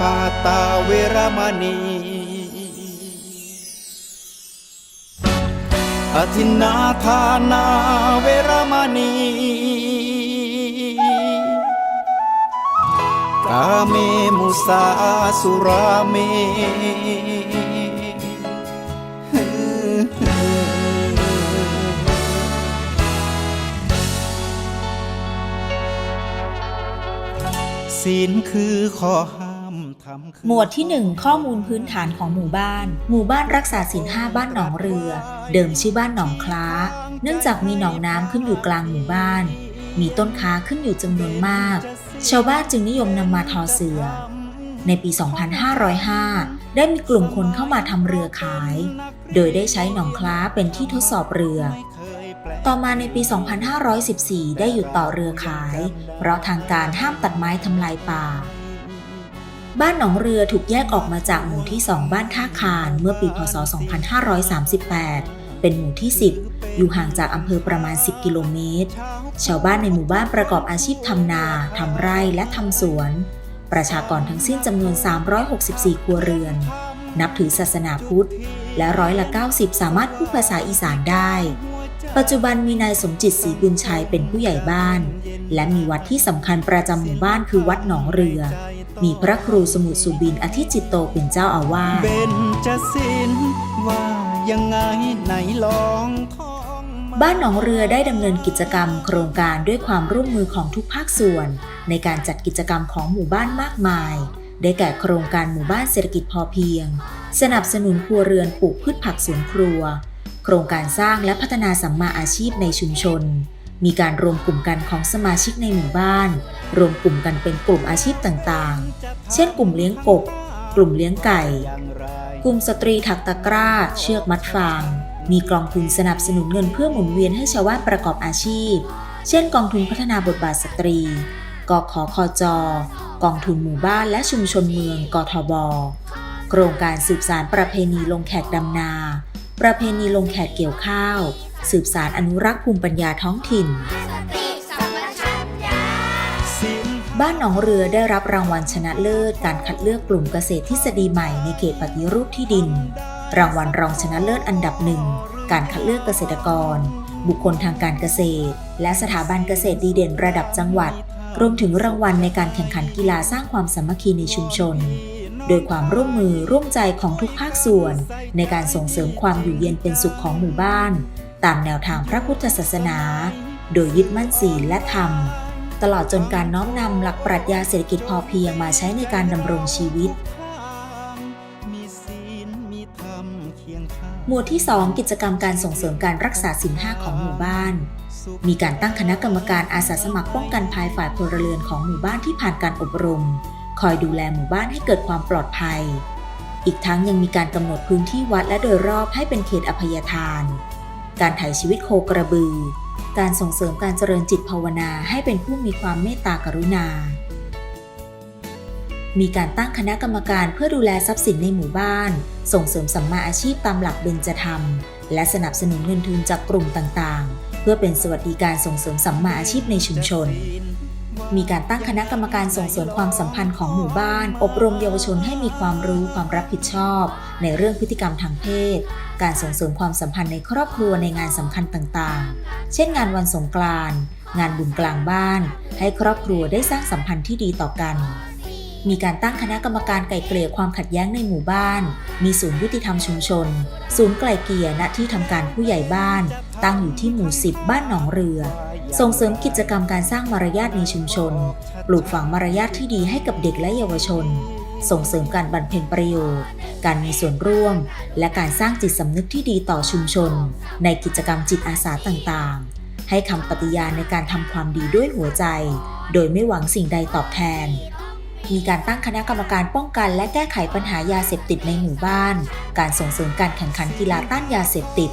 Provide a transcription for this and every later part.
ปาตาเวรมณีอธินาทานาเวรมณีกาเมมุสาสุราเมศีลคือข้อห้ามทำคือ หมวดที่ 1 ข้อมูลพื้นฐานของหมู่บ้าน หมู่บ้านรักษาศีลห้าบ้านหนองเรือ เดิมชื่อบ้านหนองคล้า เนื่องจากมีหนองน้ำขึ้นอยู่กลางหมู่บ้าน มีต้นค้าขึ้นอยู่จำนวนมาก ชาวบ้านจึงนิยมนำมาทอเสือ ในปี 2505 ได้มีกลุ่มคนเข้ามาทำเรือขาย โดยได้ใช้หนองคล้าเป็นที่ทดสอบเรือต่อมาในปี 2514 ได้หยุดต่อเรือขาย เพราะทางการห้ามตัดไม้ทำลายป่า บ้านหนองเรือถูกแยกออกมาจากหมู่ที่ 2 บ้านท่าคานเมื่อปีพศ 2538 เป็นหมู่ที่ 10 อยู่ห่างจากอำเภอประมาณ 10 กิโลเมตร ชาวบ้านในหมู่บ้านประกอบอาชีพทำนา ทำไร่และทำสวน ประชากรทั้งสิ้นจำนวน 364 ครัวเรือน นับถือศาสนาพุทธ และร้อยละ 90 สามารถพูดภาษาอีสานได้ ปัจจุบันมีนายสมจิตศรีบุญชัยเป็นผู้ใหญ่บ้าน และมีวัดที่สำคัญประจำหมู่บ้านคือวัดหนองเรือ มีพระครูสมุทรสุบินอธิจิตโตเป็นเจ้าอาวาสเบนจะสินว่ายังไงไหนลองท่องมบ้านหนองเรือได้ดำเนินกิจกรรม โครงการด้วยความร่วมมือของทุกภาคส่วน ในการจัดกิจกรรมของหมู่บ้านมากมาย ได้แก่โครงการหมู่บ้านเศรษฐกิจพอเพียง สนับสนุนครัวเรือนปลูกพืชผักสวนครัว โครงการสร้างและพัฒนาสัมมาอาชีพในชุมชน มีการรวมกลุ่มกันของสมาชิกในหมู่บ้าน รวมกลุ่มกันเป็นกลุ่มอาชีพต่างๆ เช่น กลุ่มเลี้ยงกบ กลุ่มเลี้ยงไก่ กลุ่มสตรีถักตะกร้า เชือกมัดฟาง มีกองทุนสนับสนุนเงินเพื่อหมุนเวียนให้ชาวบ้านประกอบอาชีพ เช่น กองทุนพัฒนาบทบาทสตรี กขคจ กองทุนหมู่บ้านและชุมชนเมือง กทบ โครงการสืบสารประเพณีลงแขกดำนา ประเพณีลงแขกเกี่ยวข้าว สืบสารอนุรักษ์ภูมิปัญญาท้องถิ่น บ้านหนองเรือได้รับรางวัลชนะเลิศ การคัดเลือกกลุ่มเกษตรทฤษฎีใหม่ในเขตปฏิรูปที่ดิน รางวัลรองชนะเลิศอันดับหนึ่ง การคัดเลือกเกษตรกร บุคคลทางการเกษตร และสถาบันเกษตรดีเด่นระดับจังหวัด รวมถึงรางวัลในการแข่งขันกีฬาสร้างความสามัคคีในชุมชนโดยความร่วมมือร่วมใจของทุกภาคส่วน ในการส่งเสริมความอยู่เย็นเป็นสุขของหมู่บ้าน ตามแนวทางพระพุทธศาสนา โดยยึดมั่นศีลและธรรม ตลอดจนการน้อมนำหลักปรัชญาเศรษฐกิจพอเพียงมาใช้ในการดำรงชีวิต หมวดที่ 2 กิจกรรมการส่งเสริมการรักษาศีลห้าของหมู่บ้าน มีการตั้งคณะกรรมการอาสาสมัครป้องกันภัยฝ่ายพลเรือนของหมู่บ้านที่ผ่านการอบรม คอยดูแลหมู่บ้านให้เกิดความปลอดภัย อีกทั้งยังมีการกำหนดพื้นที่วัดและโดยรอบให้เป็นเขตอภัยทาน การถ่ายชีวิตโคกระบือ การส่งเสริมการเจริญจิตภาวนาให้เป็นผู้มีความเมตตากรุณา มีการตั้งคณะกรรมการเพื่อดูแลทรัพย์สินในหมู่บ้าน ส่งเสริมสัมมาอาชีพตามหลักเบญจธรรม และสนับสนุนเงินทุนจากกลุ่มต่างๆ เพื่อเป็นสวัสดิการส่งเสริมสัมมาอาชีพในชุมชน มีการตั้งคณะกรรมการส่งเสริมความสัมพันธ์ของหมู่บ้าน อบรมเยาวชนให้มีความรู้ความรับผิดชอบ ในเรื่องพฤติกรรมทางเพศ การส่งเสริมความสัมพันธ์ในครอบครัวในงานสำคัญต่างๆ เช่นงานวันสงกรานต์งานบุญกลางบ้าน ให้ครอบครัวได้สร้างสัมพันธ์ที่ดีต่อกัน มีการตั้งคณะกรรมการไกล่เกลี่ยความขัดแย้งในหมู่บ้าน มีศูนย์ยุติธรรมชุมชน ศูนย์ไกล่เกลี่ยณที่ทำการผู้ใหญ่บ้าน ตั้งอยู่ที่หมู่ 10 บ้านหนองเรือ ส่งเสริมกิจกรรมการสร้างมารยาทในชุมชน ปลูกฝังมารยาทที่ดีให้กับเด็กและเยาวชน ส่งเสริมการบรรเพ็ญประโยชน์ การมีส่วนร่วม และการสร้างจิตสำนึกที่ดีต่อชุมชน ในกิจกรรมจิตอาสาต่างๆ ให้คำปฏิญาณในการทำความดีด้วยหัวใจ โดยไม่หวังสิ่งใดตอบแทนมีการตั้งคณะกรรมการป้องกันและแก้ไขปัญหายาเสพติดในหมู่บ้าน การส่งเสริมการแข่งขันกีฬาต้านยาเสพติด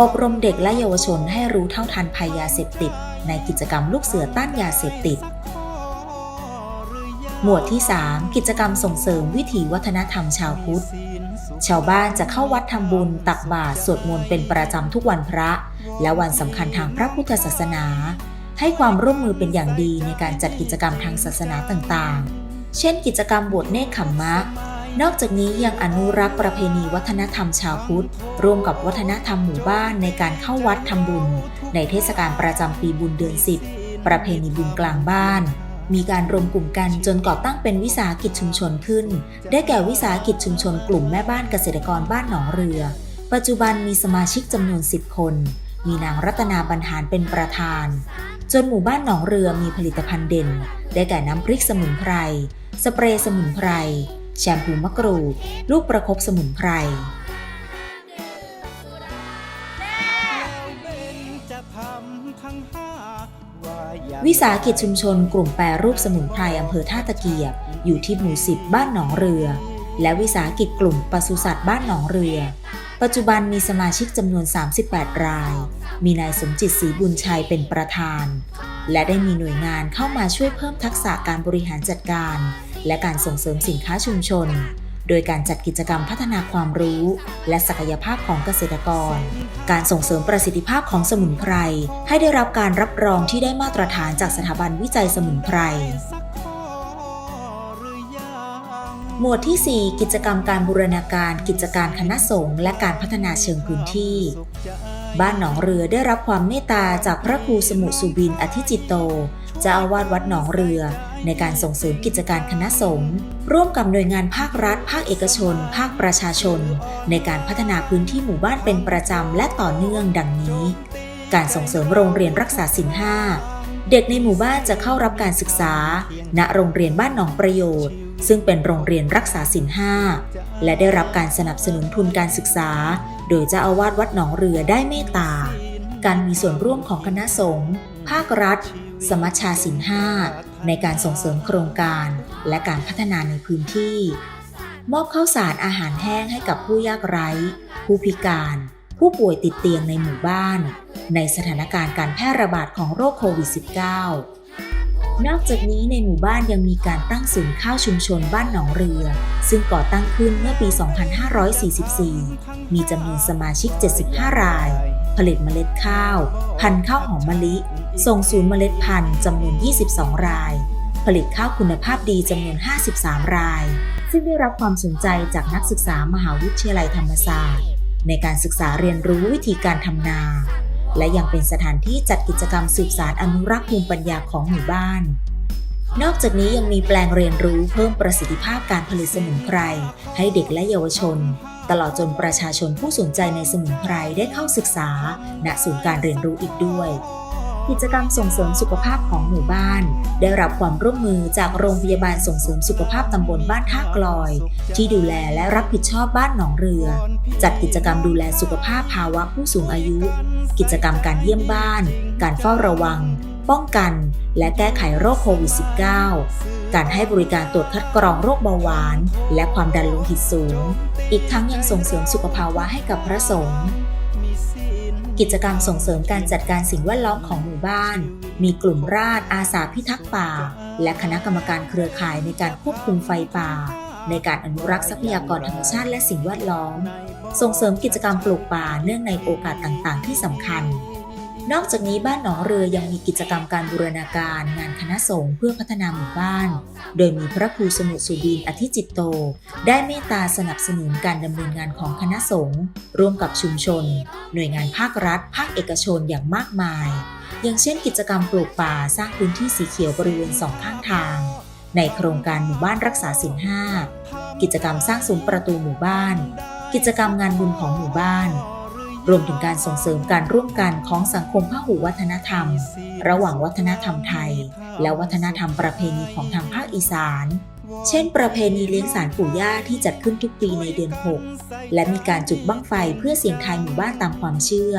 อบรมเด็กและเยาวชนให้รู้เท่าทันภัยยาเสพติด ในกิจกรรมลูกเสือต้านยาเสพติด หมวดที่ 3 กิจกรรมส่งเสริมวิถีวัฒนธรรมชาวพุทธ ชาวบ้านจะเข้าวัดทำบุญตักบาตรสวดมนต์เป็นประจำทุกวันพระ และวันสำคัญทางพระพุทธศาสนา ให้ความร่วมมือเป็นอย่างดีในการจัดกิจกรรมทางศาสนาต่างๆ เช่น กิจกรรมบวชเนคขมมะ นอกจากนี้ยังอนุรักษ์ประเพณีวัฒนธรรมชาวพุทธ ร่วมกับวัฒนธรรมหมู่บ้านในการเข้าวัดทำบุญ ในเทศกาลประจำปีบุญเดือน10ประเพณีบุญกลางบ้าน มีการรวมกลุ่มกันจนก่อตั้งเป็นวิสาหกิจชุมชนขึ้น ได้แก่วิสาหกิจชุมชนกลุ่มแม่บ้านเกษตรกรบ้านหนองเรือ ปัจจุบันมีสมาชิกจำนวน 10 คน มีนางรัตนาบรรหารเป็นประธาน จนหมู่บ้านหนองเรือมีผลิตภัณฑ์เด่น ได้แก่น้ำพริกสมุนไพร สเปรย์สมุนไพร แชมพูมะกรูด ลูกประคบสมุนไพร วิสาหกิจชุมชนกลุ่มแปรรูปสมุนไพรอำเภอท่าตะเกียบ อยู่ที่หมู่10บ้านหนองเรือ และวิสาหกิจกลุ่มปศุสัตว์บ้านหนองเรือ ปัจจุบันมีสมาชิกจำนวน 38 ราย มีนายสมจิตศรีบุญชัยเป็นประธาน และได้มีหน่วยงานเข้ามาช่วยเพิ่มทักษะการบริหารจัดการ และการส่งเสริมสินค้าชุมชน โดยการจัดกิจกรรมพัฒนาความรู้ และศักยภาพของเกษตรกร การส่งเสริมประสิทธิภาพของสมุนไพร ให้ได้รับการรับรองที่ได้มาตรฐานจากสถาบันวิจัยสมุนไพร หมวดที่ 4 กิจกรรมการบูรณาการกิจการคณะสงฆ์และการพัฒนาเชิงพื้นที่บ้านหนองเรือได้รับความเมตตาจากพระครูสมุสุบินอธิจิตโตเจ้าอาวาสวัดหนองเรือ ในการส่งเสริมกิจการคณะสงฆ์ร่วมกับหน่วยงานภาครัฐ ภาคเอกชน ภาคประชาชน ในการพัฒนาพื้นที่หมู่บ้านเป็นประจำและต่อเนื่องดังนี้ การส่งเสริมโรงเรียนรักษาศีลห้าเด็กในหมู่บ้านจะเข้ารับการศึกษา ณโรงเรียนบ้านหนองประโยชน์ ซึ่งเป็นโรงเรียนรักษาศีลห้าและได้รับการสนับสนุนทุนการศึกษา โดยเจ้าอาวาสวัดหนองเรือได้เมตตา การมีส่วนร่วมของคณะสงฆ์ภาครัฐ สมัชชาสินห้าในการส่งเสริมโครงการและการพัฒนาในพื้นที่ มอบข้าวสารอาหารแห้งให้กับผู้ยากไร้ ผู้พิการ ผู้ป่วยติดเตียงในหมู่บ้าน ในสถานการณ์การแพร่ระบาดของโรคโควิด -19 นอกจากนี้ในหมู่บ้านยังมีการตั้งศูนย์ข้าวชุมชนบ้านหนองเรือ ซึ่งก่อตั้งขึ้นเมื่อปี 2544 มีจำนวนสมาชิก 75 ราย ผลิตเมล็ดข้าว พันธุ์ข้าวหอมมะลิ ส่งศูนย์เมล็ดพันธุ์จำนวน 22 ราย ผลิตข้าวคุณภาพดีจำนวน 53 ราย ซึ่งได้รับความสนใจจากนักศึกษามหาวิทยาลัยธรรมศาสตร์ ในการศึกษาเรียนรู้วิธีการทำนา และยังเป็นสถานที่จัดกิจกรรมสืบสารอนุรักษ์ภูมิปัญญาของหมู่บ้านนอกจากนี้ยังมีแปลงเรียนรู้เพิ่มประสิทธิภาพการผลิตสมุนไพรให้เด็กและเยาวชน ตลอดจนประชาชนผู้สนใจในสมุนไพรได้เข้าศึกษา ณศูนย์การเรียนรู้อีกด้วย กิจกรรมส่งเสริมสุขภาพของหมู่บ้าน ได้รับความร่วมมือจากโรงพยาบาลส่งเสริมสุขภาพตำบลบ้านท่ากลอย ที่ดูแลและรับผิดชอบบ้านหนองเรือ จัดกิจกรรมดูแลสุขภาพภาวะผู้สูงอายุ กิจกรรมการเยี่ยมบ้าน การเฝ้าระวัง ป้องกัน และแก้ไขโรคโควิด -19 การให้บริการตรวจคัดกรองโรคเบาหวาน และความดันโลหิตสูง อีกทั้งยังส่งเสริมสุขภาวะให้กับพระสงฆ์กิจกรรมส่งเสริมการจัดการสิ่งแวดล้อมของหมู่บ้าน มีกลุ่มราษอาสาพิทักษ์ป่า และคณะกรรมการเครือข่ายในการควบคุมไฟป่า ในการอนุรักษ์ทรัพยากรธรรมชาติและสิ่งแวดล้อม ส่งเสริมกิจกรรมปลูกป่าเนื่องในโอกาสต่างๆ ที่สำคัญ นอกจากนี้บ้านหนองเรือยังมีกิจกรรมการบูรณาการงานคณะสงฆ์เพื่อพัฒนาหมู่บ้าน โดยมีพระครูสมุทรสุบินอธิจิตโต ได้เมตตาสนับสนุนการดำเนินงานของคณะสงฆ์ร่วมกับชุมชน หน่วยงานภาครัฐ ภาคเอกชนอย่างมากมาย อย่างเช่นกิจกรรมปลูกป่าสร้างพื้นที่สีเขียวบริเวณสองข้างทาง ในโครงการหมู่บ้านรักษาศีลห้ากิจกรรมสร้างซุ้มประตูหมู่บ้าน กิจกรรมงานบุญของหมู่บ้าน รวมถึงการส่งเสริมการร่วมกันของสังคมพหุวัฒนธรรม ระหว่างวัฒนธรรมไทย และวัฒนธรรมประเพณีของทางภาคอีสาน เช่น ประเพณีเลี้ยงสารปู่ย่าที่จัดขึ้นทุกปีในเดือน 6 และมีการจุดบั้งไฟเพื่อเสียงทายหมู่บ้านตามความเชื่อ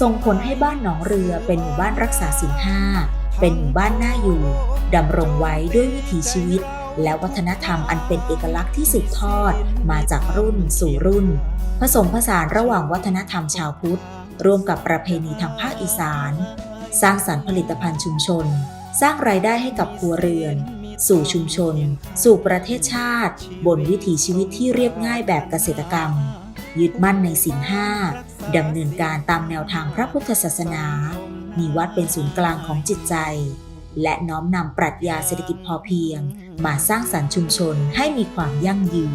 ส่งผลให้บ้านหนองเรือเป็นหมู่บ้านรักษาศีลห้าเป็นหมู่บ้านน่าอยู่ดำรงไว้ด้วยวิถีชีวิต และวัฒนธรรมอันเป็นเอกลักษณ์ที่สืบทอดมาจากรุ่นสู่รุ่น ผสมผสานระหว่างวัฒนธรรมชาวพุทธ ร่วมกับประเพณีทางภาคอีสาน สร้างสรรค์ผลิตภัณฑ์ชุมชน สร้างรายได้ให้กับครัวเรือน สู่ชุมชน สู่ประเทศชาติ บนวิถีชีวิตที่เรียบง่ายแบบเกษตรกรรม ยึดมั่นในศีลห้าดำเนินการตามแนวทางพระพุทธศาสนา มีวัดเป็นศูนย์กลางของจิตใจ และน้อมนำปรัชญาเศรษฐกิจพอเพียง มาสร้างสรรค์ชุมชนให้มีความยั่งยืน